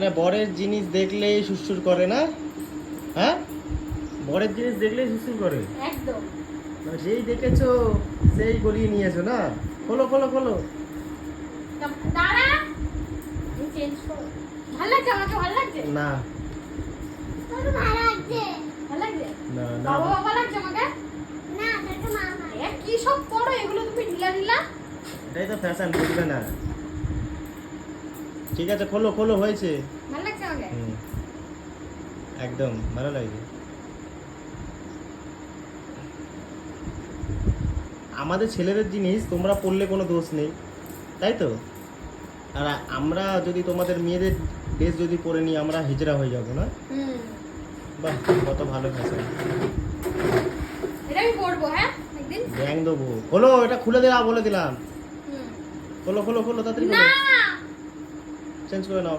মানে বরের জিনিস দেখলেই সুসুর করে না? হ্যাঁ? বরের জিনিস দেখলেই সুসুর করে? একদম। মানে যেই দেখেছ সেই গলিয়ে নিয়েছো না? খোলো খোলো খোলো। দাঁড়া। আমি চেঞ্জ করো ভালো লাগছে আমাকে? ভালো লাগছে? না। ভালো লাগছে। ভালো লাগছে? না না। বাবা বাবা লাগছে আমাকে? না তোকে মামা এ কি সব করো? এগুলো তুমি ঢিলা ঢিলা। এটাই তো ফ্যাশন বুঝবে না? ঠিক আছে খোলো খোলো হয়েছে। ভালো লাগছে আমাকে? একদম ভালো লাগছে। আমাদের ছেলেদের জিনিস তোমরা পড়লে কোনো দোষ নেই তাই তো? আর আমরা যদি তোমাদের মেয়েদের ড্রেস যদি পরে নিই আমরা হিজড়া হয়ে যাব না? হুম। বাহ কত ভালো ফ্যাশন আমি পরবো হ্যাঁ? একদিন। ব্যাং দেবো। খোলো এটা খুলে দিলাম বলে দিলাম। হুম। খোলো খোলো খোলো তাড়াতাড়ি না 先出来喽